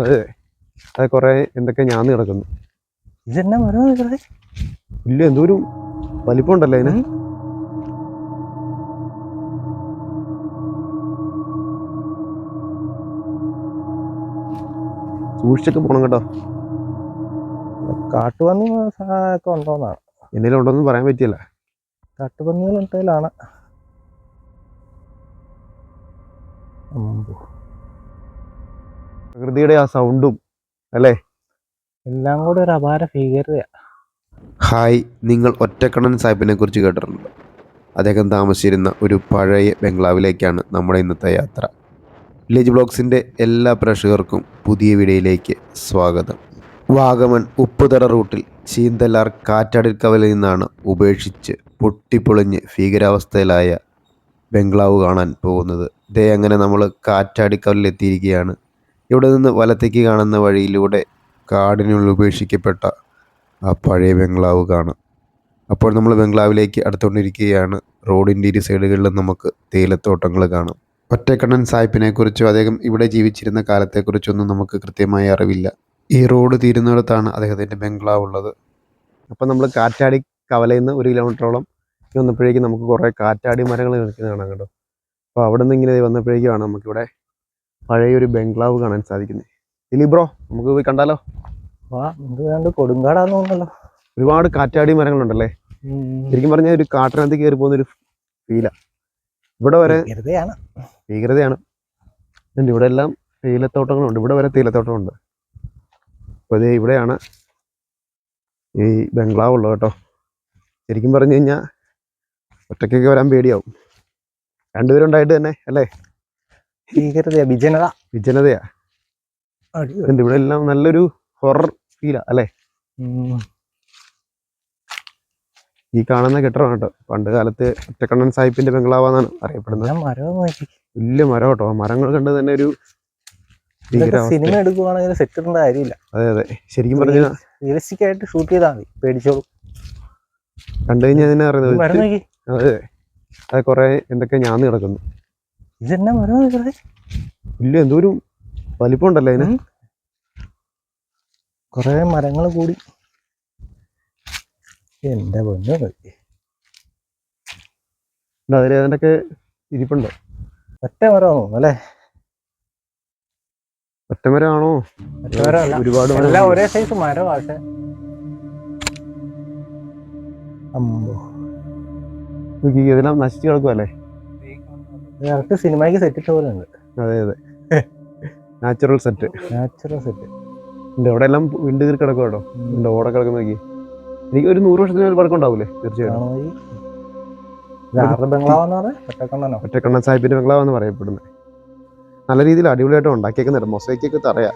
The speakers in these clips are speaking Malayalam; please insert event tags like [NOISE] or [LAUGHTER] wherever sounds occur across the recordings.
അതെ. അത് കുറെ എന്തൊക്കെ ഞാൻ കിടക്കുന്നു ഇതെന്നാ മരം നോക്കണേ ഇല്ല എന്തോരും വലിപ്പം ഉണ്ടല്ലോ അതിന്. സൂക്ഷിച്ചൊക്കെ പോണം കേട്ടോ. കാട്ടുപന്നി ഒക്കെ ഉണ്ടോന്നാണ്. എന്തെങ്കിലും ഉണ്ടോന്ന് പറയാൻ പറ്റിയല്ല. കാട്ടുപന്നികൾ ഉണ്ടതിലാണ് അമ്പോ. പ്രകൃതിയുടെ ആ സൗണ്ടും അല്ലേ? എല്ലാം കൂടെ ഒരു അപാര ഭീകരത ഹായ് നിങ്ങൾ ഒറ്റക്കണ്ണൻ സാഹിബിനെ കുറിച്ച് കേട്ടിട്ടുണ്ട്. അദ്ദേഹം താമസിച്ചിരുന്ന ഒരു പഴയ ബംഗ്ലാവിലേക്കാണ് നമ്മുടെ ഇന്നത്തെ യാത്ര. വില്ലേജ് ബ്ലോഗ്സിന്റെ എല്ലാ പ്രേക്ഷകർക്കും പുതിയ വീഡിയോയിലേക്ക് സ്വാഗതം. വാഗമൺ ഉപ്പുതട റൂട്ടിൽ ചീന്തലാർ കാറ്റാടിക്കവലിൽ നിന്നാണ് ഉപേക്ഷിച്ച് പൊട്ടിപ്പൊളിഞ്ഞ് ഭീകരാവസ്ഥയിലായ ബംഗ്ലാവ് കാണാൻ പോകുന്നത്. ഇതേ അങ്ങനെ നമ്മൾ കാറ്റാടിക്കവലിൽ എത്തിയിരിക്കുകയാണ്. ഇവിടെ നിന്ന് വലത്തേക്ക് കാണുന്ന വഴിയിലൂടെ കാടിനുള്ളിൽ ഉപേക്ഷിക്കപ്പെട്ട ആ പഴയ ബംഗ്ലാവ് കാണാം. അപ്പോൾ നമ്മൾ ബംഗ്ലാവിലേക്ക് അടുത്തുകൊണ്ടിരിക്കുകയാണ്. റോഡിന്റെ ഇരു സൈഡുകളിലും നമുക്ക് തേയിലത്തോട്ടങ്ങൾ കാണാം. ഒറ്റക്കണ്ണൻ സാഹിബിനെ കുറിച്ചോ അദ്ദേഹം ഇവിടെ ജീവിച്ചിരുന്ന കാലത്തെക്കുറിച്ചൊന്നും നമുക്ക് കൃത്യമായി അറിവില്ല. ഈ റോഡ് തീരുന്നിടത്താണ് അദ്ദേഹത്തിന്റെ ബംഗ്ലാവ് ഉള്ളത്. അപ്പം നമ്മൾ കാറ്റാടി കവലയിൽ നിന്ന് ഒരു കിലോമീറ്ററോളം വന്നപ്പോഴേക്കും നമുക്ക് കുറേ കാറ്റാടി മരങ്ങൾ നിൽക്കുന്നത് കാണാം കേട്ടോ. അപ്പോൾ അവിടെ നിന്ന് ഇങ്ങനെ വന്നപ്പോഴേക്കുമാണ് നമുക്കിവിടെ പഴയൊരു ബംഗ്ലാവ് കാണാൻ സാധിക്കുന്നത് ഇലി ബ്രോ നമുക്ക് പോയി കണ്ടാലോ? വാ ഇത് വേണ്ട കൊടുങ്കാടാന്ന് തോന്നുന്നല്ലോ. ഒരുപാട് കാറ്റാടി മരങ്ങളുണ്ടല്ലേ? ശരിക്കും പറഞ്ഞാൽ ഒരു കാട്ടിനകത്ത് കയറി പോകുന്ന ഒരു ഫീല ഇവിടെ വരെ ഭീകരതയാണ്. ഭീകരതയാണ് ഇവിടെ എല്ലാം തേയിലത്തോട്ടങ്ങളുണ്ട്. ഇവിടെ വരെ തേയിലത്തോട്ടമുണ്ട്. അപ്പോൾ അതേ ഇവിടെയാണ് ഈ ബംഗ്ലാവ് ഉള്ളത് കേട്ടോ. ശരിക്കും പറഞ്ഞു കഴിഞ്ഞാൽ ഒറ്റയ്ക്കൊക്കെ വരാൻ പേടിയാവും. രണ്ടുപേരുണ്ടായിട്ട് തന്നെ അല്ലേ? ഭീകരതയാ വിജനത. വിജനതയാ. ഇവിടെ എല്ലാം നല്ലൊരു ഹൊറർ ഫീലാ അല്ലേ? ഈ കാണുന്ന കെട്ടിടമാണ് കേട്ടോ. പണ്ട് കാലത്ത് ഒറ്റക്കണ്ണൻ സാഹിബിന്റെ ബംഗ്ലാവാന്നാണ് അറിയപ്പെടുന്നത്. വലിയ മരം കേട്ടോ. മരങ്ങൾ കണ്ട് തന്നെ ഒരു സിനിമ എടുക്കുവാണെങ്കിൽ സെറ്റ് ഇടേണ്ട കാര്യമില്ല. അതെ അതെ. ശരിക്കും പറഞ്ഞാൽ റിയലിസ്റ്റിക് ആയിട്ട് ഷൂട്ട് ചെയ്താൽ മതി. പേടിച്ചോളൂ. കണ്ടു കഴിഞ്ഞാൽ തന്നെ അറിയുന്നത് അതെ അതെ. കൊറേ എന്തൊക്കെ ഞാൻ കിടക്കുന്നു. ഇതെന്നാ മരം ഇല്ല എന്തോരും വലിപ്പം ഉണ്ടല്ലോ അതിന് കുറേ മരങ്ങൾ കൂടി. എന്റെ പൊന്നു. അതിൽ അതിന്റെയൊക്കെ ഇരിപ്പുണ്ടോ. ഒറ്റ മരമാണോ അല്ലേ? ഒറ്റ മരമാണോ? ഒരുപാട് എല്ലാം ഒരേ സൈസ് മരമാട്ടെ അമ്പോ ഇതെല്ലാം നശിച്ചു കിടക്കുമല്ലേ കറക്റ്റ് സിനിമയ്ക്ക് സെറ്റ് ഇട്ട പോലെ ഉണ്ട്. അതെ അതെ. നാച്ചുറൽ സെറ്റ് നാച്ചുറൽ സെറ്റ് ഉണ്ട്. അവിടെ എല്ലാം വിണ്ട് കീറി കിടക്കും കേട്ടോ. ഉണ്ട് ഓടെ കിടക്കുന്ന നോക്കി. എനിക്ക് ഒരു നൂറ് വർഷത്തിന് ഒരു പഴക്കം ഉണ്ടാവൂലേ? തീർച്ചയായിട്ടും. ഒറ്റക്കണ്ണൻ സാഹിബിന്റെ ബംഗ്ലാവെന്ന് പറയപ്പെടുന്നത്. നല്ല രീതിയിൽ അടിപൊളിയായിട്ട് ഉണ്ടാക്കിയേക്കുന്നുണ്ട് മൊസൈക്കൊക്കെ തറയാ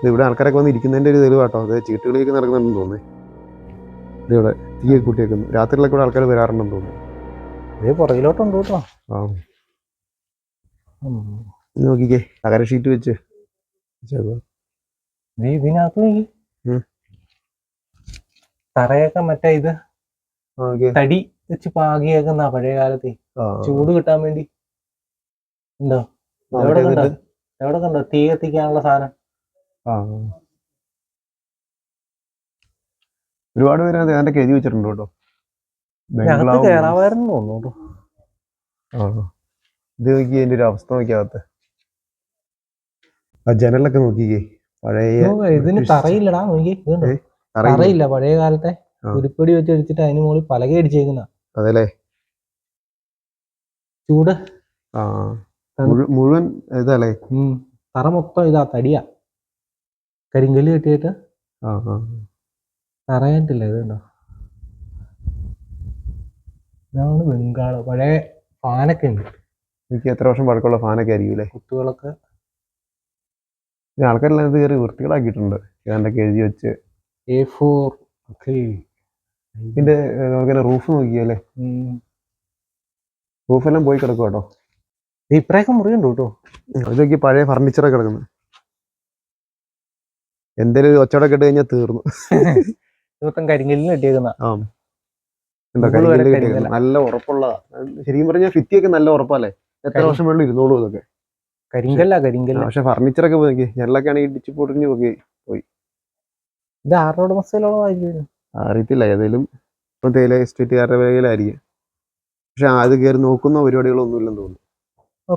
ഇത് ഇവിടെ ആൾക്കാരൊക്കെ വന്ന് ഇരിക്കുന്നതിന്റെ ഒരു തെളിവ് കേട്ടോ. അത് ചീട്ടുകളിലേക്ക് നടക്കുന്നുണ്ടെന്ന് തോന്നുന്നു. ഇതിവിടെ ഇവിടെ തീയെ കൂട്ടിയേക്കുന്നു. രാത്രിയിലൊക്കെ ഇവിടെ ആൾക്കാർ വരാറുണ്ടെന്ന് തോന്നുന്നു. പുറകിലോട്ടുണ്ട് കേട്ടോ. ആ. ഇത് നോക്കിക്കേ തകര ഷീറ്റ് വെച്ച്. ഇതിനകത്ത്. തറയൊക്കെ മറ്റേ ഇത് തടി വെച്ച് പാകിയേക്കുന്ന പഴയ കാലത്തെ. ചൂട് കിട്ടാൻ വേണ്ടി. ഉണ്ടോ? എവിടെ കണ്ടോ? എവിടെ കണ്ടോ? തീ കത്തിക്കാനുള്ള സാധനം. ആ. ഒരുപാട് പേര് അത് അതിന്റെ എഴുതി വെച്ചിട്ടുണ്ട് കേട്ടോ. ഞങ്ങൾക്ക് ബംഗ്ലാവ്. കയറാമായിരുന്നു തോന്നുന്നു കേട്ടോ. ആ. ഇത് നോക്കി അതിന്റെ ഒരു അവസ്ഥ നോക്കിയാകത്ത് ആ ജനലൊക്കെ നോക്കിക്കേ പഴയ ഇതിന് തറയില്ലടാ നോക്കി? തറയില്ല. പഴയ കാലത്തെ. ഉരുപ്പടി വെച്ച് എടുത്തിട്ട് അതിന് മുകളിൽ പലക അടിച്ചേക്കുന്ന അതെല്ലേ? ചൂട്. ആ. മുഴു- മുഴുവൻ ഇതല്ലേ. തറ മൊത്തം ഇതാ തടിയാ. കരിങ്കല്ല് കെട്ടിയിട്ട് തറയായിട്ടില്ല ഇത് കണ്ടോ? ഇതാണ് ബംഗാൾ പഴയ ഫാനൊക്കെ ഉണ്ട്. എനിക്ക് എത്ര വർഷം പഴക്കമുള്ള ഫാനൊക്കെ ആയിരിക്കും അല്ലേ കുത്തുകളൊക്കെ. ഈ ആൾക്കാരെല്ലാം ഇത് കയറി വൃത്തികളാക്കിയിട്ടുണ്ട്. ഏതാണ്ടൊക്കെ എഴുതി വെച്ച്. എ ഫോർ ഇതിന്റെ നമുക്ക് റൂഫ് നോക്കിയല്ലേ റൂഫെല്ലാം പോയി കിടക്കും കേട്ടോ ഇപ്രായൊക്കെ മുറിയുണ്ട് കേട്ടോ. ഇത് നോക്കി പഴയ ഫർണിച്ചറൊക്കെ കിടക്കുന്നു. എന്തേലും ഒച്ചടൊക്കെ ഇട്ട് കഴിഞ്ഞാൽ തീർന്നു. മൊത്തം കരിങ്കല്ലിന് കെട്ടിയേക്കുന്ന. ആ. നല്ല ഉറപ്പുള്ള ശരിക്കും പറഞ്ഞാൽ ഫിത്തിയൊക്കെ നല്ല ഉറപ്പല്ലേ എത്ര വർഷം വേണ്ടി ഇരുന്നോളൂ ഇതൊക്കെ. കരിങ്കല്ല കരിങ്കല്ല. പക്ഷെ ഫർണിച്ചർ ഒക്കെ പോയി ജനലൊക്കെ ആണെങ്കിൽ ഇടിച്ച് പൊടിഞ്ഞു പോയി. ഇത് ആരുടെ ഉടമസ്ഥയിലുള്ളതായിരിക്കും അറിയത്തില്ല ഏതെങ്കിലും ഇപ്പം തേയില എസ്റ്റേറ്റുകാരുടെ വേഗയിലായിരിക്കും പക്ഷെ അത് കയറി നോക്കുന്ന പരിപാടികളൊന്നും ഇല്ലെന്ന് തോന്നുന്നു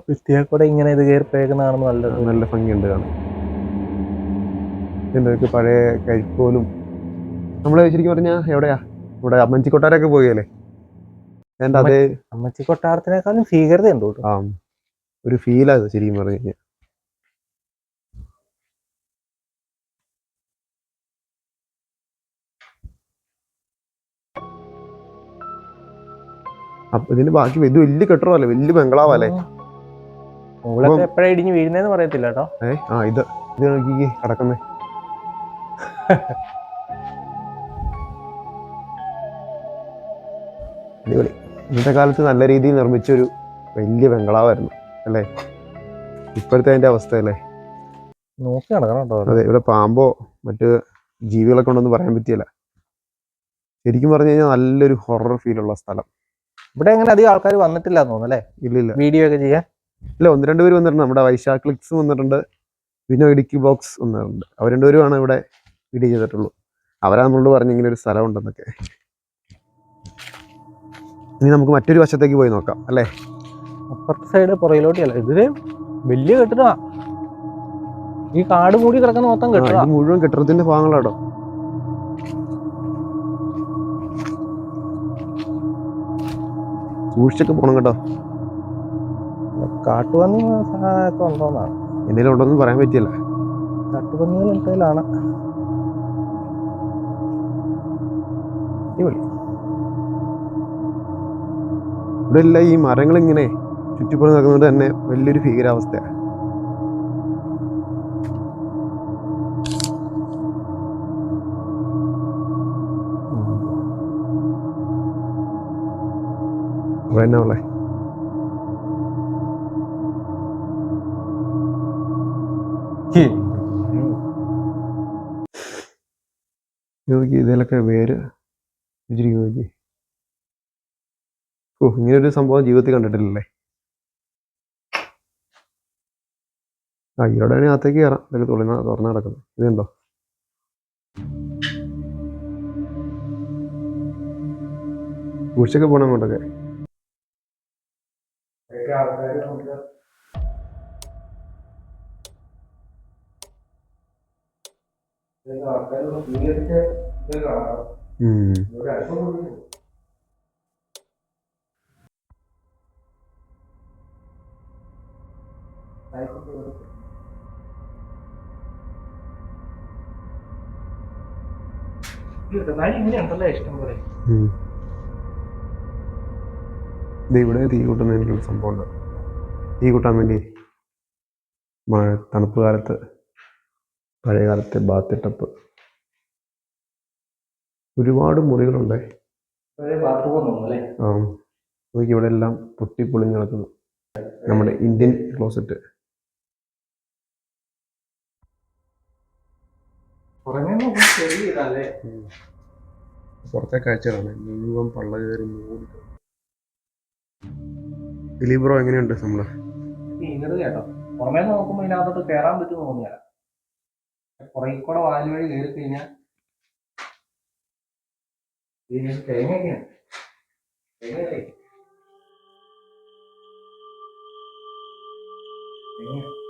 ഭിത്തിയെ കൂടെ ഇങ്ങനെ ഇത് കയറി പേക്കുന്നതാണ് നല്ലത് നല്ല ഭംഗിയുണ്ട് കാണാൻ. എന്തൊക്കെ പഴയ കരിക്കോലും. നമ്മൾ ശരിക്കും പറഞ്ഞാ എവിടെയാ? ഇവിടെ അമ്മഞ്ചിക്കൊട്ടാരൊക്കെ പോയല്ലേ എന്റെ അതേ? അമ്മച്ചി കൊട്ടാരത്തിനേക്കാളും ഭീകരത ഉണ്ട്? കേട്ടോ ആ ഒരു ഫീലാ ഇത് ശരിക്കും പറഞ്ഞു കഴിഞ്ഞാൽ അപ്പൊ ഇതിന് ബാക്കി വലിയ വലിയ കെട്ടിടമല്ലേ? വലിയ ബംഗ്ലാവല്ലേ? മുകളൊക്കെ എപ്പോഴാ ഇടിഞ്ഞ് വീഴുന്നതെന്ന് പറയത്തില്ല കേട്ടോ. ഏ ആ ഇത് ഇത് നോക്കി കിടക്കുന്നേ. [LAUGHS] അടിപൊളി. ഇന്നത്തെ കാലത്ത് നല്ല രീതിയിൽ നിർമ്മിച്ചൊരു വലിയ ബംഗ്ലാവായിരുന്നു അല്ലേ? ഇപ്പോഴത്തെ അതിന്റെ അവസ്ഥയല്ലേ നോക്കി നടക്കണം കേട്ടോ. അതെ ഇവിടെ പാമ്പോ മറ്റ് ജീവികളൊക്കെ ഉണ്ടെന്ന് പറയാൻ പറ്റിയല്ല. ശരിക്കും പറഞ്ഞു കഴിഞ്ഞാൽ നല്ലൊരു ഹൊറർ ഫീൽ ഉള്ള സ്ഥലം. ഇവിടെ അങ്ങനെ അധികം ആൾക്കാർ വന്നിട്ടില്ല എന്ന് തോന്നുന്നു അല്ലേ? ഇല്ല ഇല്ല. വീഡിയോ ഒക്കെ ചെയ്യാൻ? ഇല്ല ഒന്ന് രണ്ട് പേര് വന്നിട്ടുണ്ട്. നമ്മുടെ വൈശാഖ് ക്ലിക്സ് വന്നിട്ടുണ്ട്. പിന്നെ ഇടുക്കി ബ്ലോഗ്സ് വന്നിട്ടുണ്ട്. അവർ രണ്ടുപേരുമാണ് ഇവിടെ വീഡിയോ ചെയ്തിട്ടുള്ളൂ. അവരാ നമ്മളോട് പറഞ്ഞു ഇങ്ങനെ ഒരു സ്ഥലം ഉണ്ടെന്നൊക്കെ. ഇനി നമുക്ക് മറ്റൊരു വശത്തേക്ക് പോയി നോക്കാം അല്ലേ? അപ്പുറത്തെ സൈഡ് പുറകിലോട്ടിയല്ല. ഇതിൽ വലിയ കെട്ടിടമാ. ഈ കാട് മൂടി കിടക്കുന്ന മൊത്തം ഇത് മുഴുവൻ കെട്ടിടത്തിന്റെ ഭാഗങ്ങളാടോ? സൂക്ഷിച്ചൊക്കെ പോണം കേട്ടോ. കാട്ടുപന്നി സഹായമൊക്കെ ഉണ്ടോന്നാണ് എന്തെങ്കിലും ഉണ്ടോന്ന് പറയാൻ പറ്റിയല്ല? കാട്ടുപന്നികൾ എന്തെങ്കിലാണ് അടിപൊളി. ഇവിടെ എല്ലാം ഈ മരങ്ങൾ ഇങ്ങനെ ചുറ്റിപ്പുറം നിൽക്കുന്നത് തന്നെ വലിയൊരു ഭീകരാവസ്ഥയാണ് ഉള്ളേ? നോക്കി ഇതിലൊക്കെ വേര് വെച്ചിരിക്കും നോക്കി. ഓ ഇങ്ങനെ ഒരു സംഭവം ജീവിതത്തിൽ കണ്ടിട്ടില്ലല്ലേ? ആ ഇവിടെ അകത്തേക്ക് കയറാം ഇതൊക്കെ തുള്ളി തുറന്നു കിടക്കുന്നത് ഇതുണ്ടോ ഉച്ചയ്ക്ക് പോകണം അങ്ങോട്ടൊക്കെ. ഉം. ഇവിടെ തീ കൂട്ടുന്നതിനുള്ള സംഭവം ഉണ്ട് തീ കൂട്ടാൻ വേണ്ടി മഴ തണുപ്പ് കാലത്ത് പഴയ കാലത്തെ ബാത്ത് ടപ്പ് ഒരുപാട് മുറികളുണ്ട്? ആ. നോക്കി ഇവിടെ എല്ലാം പൊട്ടിപ്പൊളിഞ്ഞ് കിടക്കുന്നു. നമ്മുടെ ഇന്ത്യൻ ക്ലോസറ്റ്. പുറത്തെ കാഴ്ചകളാണ് മുഴുവൻ പള്ള കയറി മൂടി ദിലീപ് ബ്രോ എങ്ങനെയുണ്ട് നമ്മൾ? കേട്ടോ. പുറമേ നോക്കുമ്പോ ഇതിനകത്തോട്ട് കയറാൻ പറ്റുമെന്ന് തോന്നിയാ. പുറകിൽ കൂടെ വാൽ വഴി കയറി കഴിഞ്ഞാൽ തേങ്ങയൊക്കെയാണ് തേങ്ങയല്ലേ? തേങ്ങ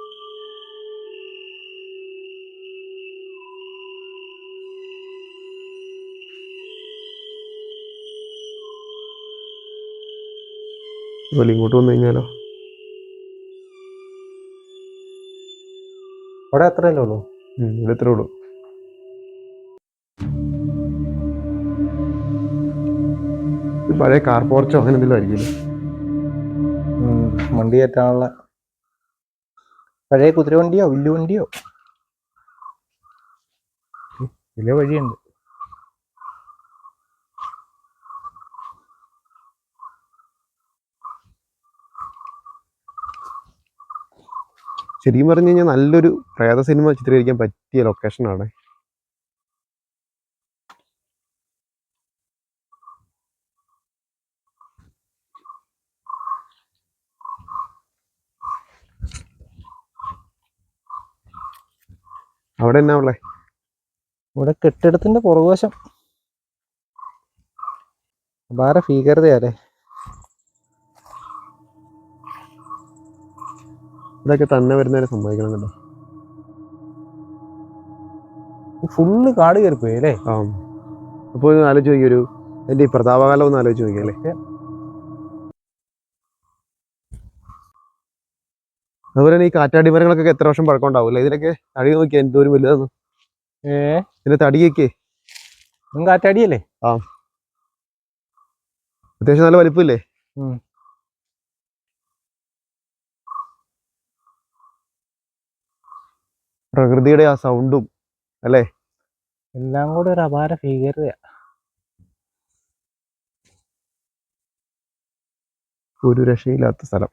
അതുപോലെ ഇങ്ങോട്ട് വന്നു കഴിഞ്ഞാലോ? അവിടെ അത്രയല്ലേ ഉള്ളൂ? ഇവിടെ ഇത്രേ ഉള്ളൂ. പഴയ കാർ പോർച്ചോ അങ്ങനെ എന്തെങ്കിലും ആയിരിക്കില്ലേ? വണ്ടി കയറ്റാനുള്ള പഴയ കുതിര വണ്ടിയോ കുതിരവണ്ടിയോ വില്ലുവണ്ടിയോ? വലിയ വഴിയുണ്ട്. ശരിക്കും പറഞ്ഞു കഴിഞ്ഞാൽ നല്ലൊരു പ്രേത സിനിമ ചിത്രീകരിക്കാൻ പറ്റിയ ലൊക്കേഷനാണ് അവിടെ എന്നാ ഉള്ളേ? ഇവിടെ കെട്ടിടത്തിന്റെ പുറകുവശം. അപാര ഭീകരതയാലേ ഇതൊക്കെ തന്നെ വരുന്നവരെ സമ്മതിക്കണം കേട്ടോ. ഫുള്ള് കാട് കയറിപ്പോയി അല്ലേ? ആ. അപ്പോൾ ഒന്ന് ആലോചിച്ച് നോക്കി ഒരു എന്റെ ഈ പ്രതാപകാലം ഒന്ന് ആലോചിച്ച് നോക്കിയല്ലേ അതുപോലെ തന്നെ ഈ കാറ്റാടി മരങ്ങളൊക്കെ എത്ര വർഷം പഴക്കം ഉണ്ടാവില്ല? ഇതിനൊക്കെ തടി നോക്കിയാൽ എന്തോരം വലുതാണ് ഏ? ഇതിന്റെ തടിയൊക്കെ. കാറ്റാടിയല്ലേ? ആ. അത്യാവശ്യം നല്ല വലിപ്പമില്ലേ പ്രകൃതിയുടെ ആ സൗണ്ടും അല്ലേ? എല്ലാം കൂടെ ഒരു അപാര ഭീകരതയാ. ഒരു രക്ഷയില്ലാത്ത സ്ഥലം.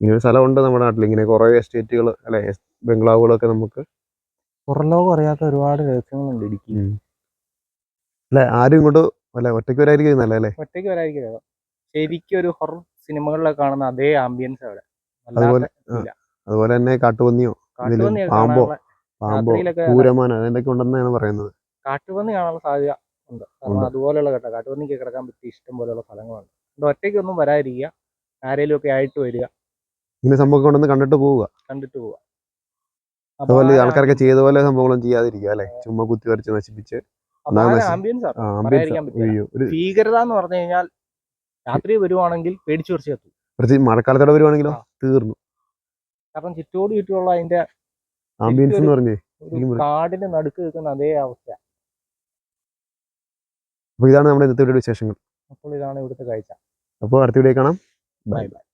ഇങ്ങനെ ഒരു സ്ഥലമുണ്ട് നമ്മുടെ നാട്ടിൽ ഇങ്ങനെ കുറേ എസ്റ്റേറ്റുകൾ അല്ലെ? ബംഗ്ലാവുകളൊക്കെ നമുക്ക്. പുറംലോകം അറിയാത്ത ഒരുപാട് രഹസ്യങ്ങളുണ്ട് ഇടുക്കി. അല്ലെ ആരും ഇങ്ങോട്ട് അല്ലെ ഒറ്റയ്ക്ക് വരായിരിക്കും നല്ല അല്ലേ? ഒറ്റയ്ക്ക് വരായിരിക്കും ശരിക്കും ഒരു ഹൊറർ സിനിമകളിലൊക്കെ കാണുന്ന അതേ ആംബിയൻസ് അവിടെ. അതുപോലെ അതുപോലെ തന്നെ കാട്ടുപന്നിയോ? കാട്ടുപന്നിയൊക്കെ പാമ്പോ? പാമ്പോ പൂരമാന അതെന്തൊക്കെ ഉണ്ടെന്നാണ് പറയുന്നത്? കാട്ടുപന്നി കാണാനുള്ള സാധ്യത ഉണ്ട്. കാരണം. അതുപോലെയുള്ള കേട്ടോ കാട്ടുപന്നിക്ക് കിടക്കാൻ പറ്റിയ ഇഷ്ടം പോലെയുള്ള സ്ഥലങ്ങളുണ്ട്. അതുകൊണ്ട് ഒറ്റയ്ക്കൊന്നും വരാതിരിക്കുക. ആരേലും ഒക്കെ ആയിട്ട് വരിക. ഇങ്ങനെ സംഭവം കൊണ്ടൊന്ന് കണ്ടിട്ട് പോവുക. കണ്ടിട്ട് പോവുക. അതുപോലെ ആൾക്കാരൊക്കെ ചെയ്ത പോലെ സംഭവങ്ങളും ചെയ്യാതിരിക്കുക അല്ലെ? ചുമ്മാ കുത്തി വരച്ച് നശിപ്പിച്ച്. ഭീകരത എന്ന് പറഞ്ഞു കഴിഞ്ഞാൽ രാത്രി വരുവാണെങ്കിൽ പേടിച്ചു കുറച്ച് കത്തു. മഴക്കാലത്തോടെ വരുവാണെങ്കിലോ? തീർന്നു. കാരണം ചുറ്റോട് ചുറ്റുമുള്ള അതിന്റെ ആംബിയൻസ് എന്ന് പറഞ്ഞേ ഒരു ശരിക്കും പറ- കാടിന് നടുക്ക് നിൽക്കുന്ന അതേ അവസ്ഥ. അപ്പോൾ ഇതാണ് നമ്മുടെ ഇന്നത്തെ വിശേഷങ്ങൾ. അപ്പോൾ ഇതാണ് ഇവിടുത്തെ കാഴ്ച. അപ്പോൾ അടുത്ത വീഡിയോ കാണാം. Bye bye.